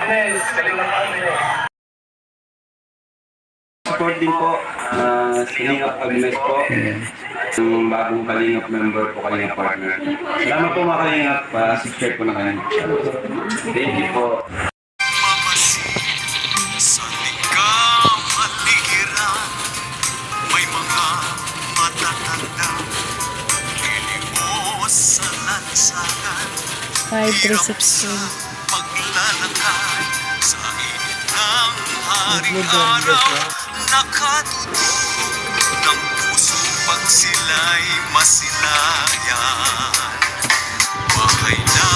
Agnes, Kalingap Agnes. Support din po uh, Kalingap Agnes po. Yung bagong Kalingap member po, Kalingap partner. Salamat po mga Kalingap. Pa-subscribe po na kayo. Thank you po. Sa ligang maligiran May haring araw Nakatutulog ng puso pag sila'y masilayan. Bahay na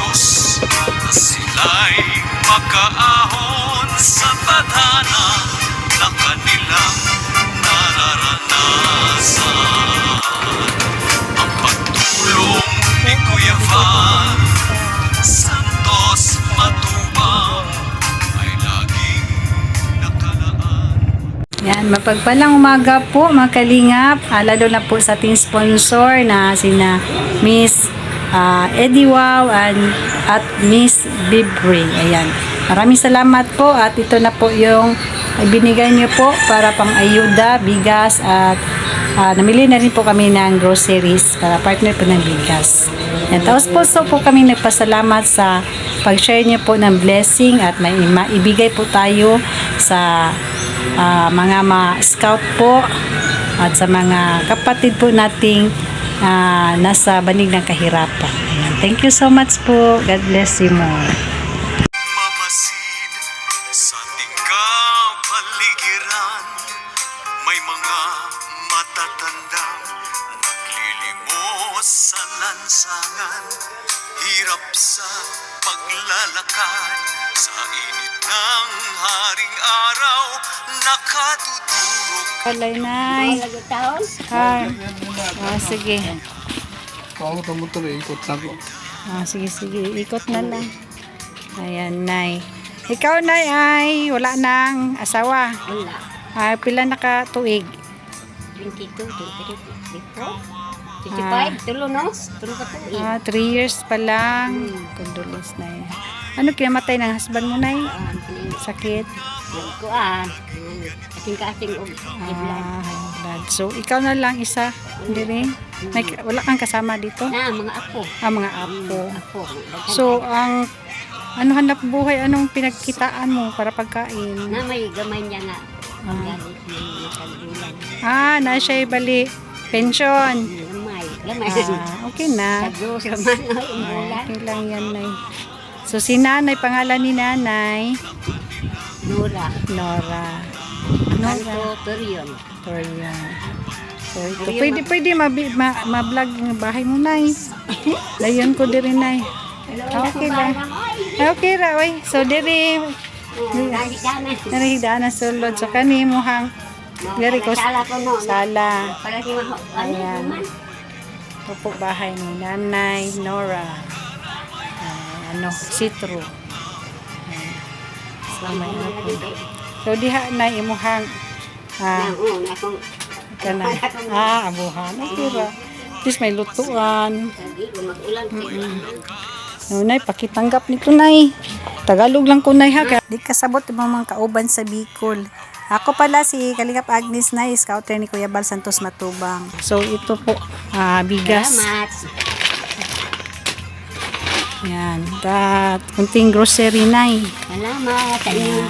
Diyos na sila'y makaahon sa tadhana na kanilang nararanasan ang pagtulong ni Kuya Van Santos Matubang ay laging nakalaan. Yan, mapagpalang umaga po mga kalingap, ah, lalo na po sa ating sponsor na sina Miss ah, Eddie Wow and, at Miss Bibri. Ayan. Maraming salamat po at ito na po yung ibinigay niyo po para pang ayuda, bigas at ah, namili na rin po kami ng groceries para partner po ng bigas. Yan. Tapos po so po kami nagpasalamat sa pag-share niyo po ng blessing at may maibigay po tayo sa ah, mga ma-scout po at sa mga kapatid po nating ah, nasa banig ng kahirapan. Ayan. Thank you so much po. God bless you more. Mamasid sa ating kapaligiran May mga matatanda Naglilimos sa lansangan Hirap sa paglalakad Sa init ng haring araw Nakatutulog Palay, Nay. Ah, ah, sige. Ako motor eh, ikot na ko. Ah, sige, sige. Ikot na lang. Ayan, Nay. Ikaw, Nay, ay wala nang asawa. Wala. Ah, pila na ka tuig. 22, 23, 25, tulo no? Tulo ka to. Ah, three years pa lang. Condolence, Nay. Ano kinamatay ng husband mo, Nay? Sakit. Nagkuan. Ating ka-ating og kidlan. Ah, high blood. So, ikaw na lang isa. Hindi rin. May, wala kang kasama dito? Na, mga apo. Ah, mga apo. Apo. So, ang ano hanap buhay, anong pinagkitaan mo para pagkain? na may gamay niya nga. Makagulan. Ah, na siya bali pension. Gamay. Ah, okay na. Mga Ah, okay lang yan, Nay. So, si Nanay, pangalan ni Nanay, Nura. Nora. Kanto Torion. Victoria. So, ito. Pwede, pwede mabi- ma- ma-vlog yung bahay mo, Nay. Layon ko diri, Nay. Ah, Okay lang. Ah, Okay ra, oy. So, diri, Nahigdanan. narihida na sulod. So, kani mo hang, diri ko, Sala ko no. sala. Para si Maho. Ano Ayan. Ito po bahay ni Nanay Nora. Ah, ano, sitro. Ayan. So, may ano po. So, diha na imuhang, ah, Nang, oo, na ah, abuhan. Okay ra. At least may lutuan. ko mag-ulan. No, nay, pakitanggap nito, nay. Tagalog lang ko, nay, ha. Di kasabot yung mga kauban sa Bicol. Ako pala si Kalingap Agnes na scouter ni Kuya Bal Santos Matubang. So, ito po, ah, bigas. Salamat. Yan. At kunting grocery, nay. Salamat sa inyo.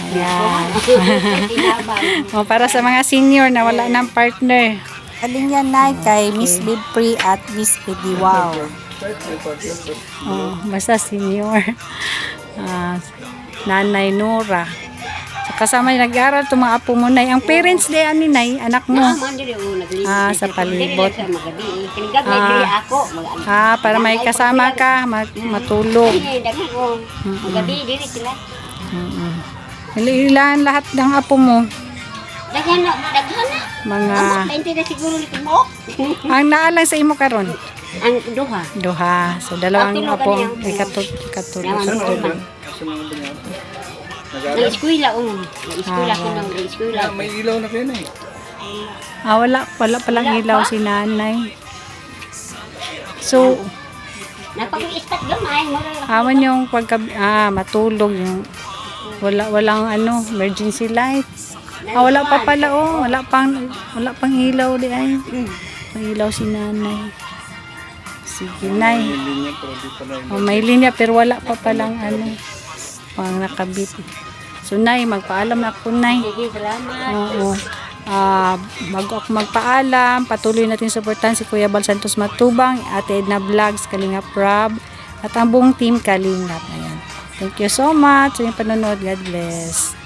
Ayan. Tinabang. O, para sa mga senior na wala ng partner. Galing yan, Nay, kay Miss Bidpri at Miss Eddie Wow. Oh, basta senior. Ah, Nanay Nora. Kasama yung nag-aaral, itong mga apo mo, Nay. Ang parents di, ani, Nay, anak mo. Ah, sa palibot. Na Ah. Ah, para may kasama ka, mag- matulog. Ko. Magabi diri sila. Ilan lahat ng apo mo? Daghan na, daghan na. Mga, Amo, 20 na siguro ni mo. ang naalang sa imo karon Ang duha. Duha. So, dalawang Patulo apo. Ay, katut, katulog. Naman ko man. Kasi mga banyato. Sa eskwela, um. Sa eskwela ko nang eskwela. Ah, may ilaw na kayo na eh. Ah, wala, wala palang ilaw si nanay. So, Napag-istat gamay. Awan yung pagka, ah, matulog yung, wala, walang ano, emergency light. Ah, wala pa pala, oh, wala pang, wala pang ilaw di ay. May ilaw si nanay. Sige, nay. Oh, may linya pero wala pa palang ano, pang nakabit. So, nay, magpaalam na ako, nay. Sige, salamat. Oo. Ah, bago ako magpaalam, patuloy natin suportahan si Kuya Bal Santos Matubang, Ate Edna Vlogs, Kalinga Prab, at ang buong team Kalingap. Ayan. Thank you so much sa inyong panonood. God bless.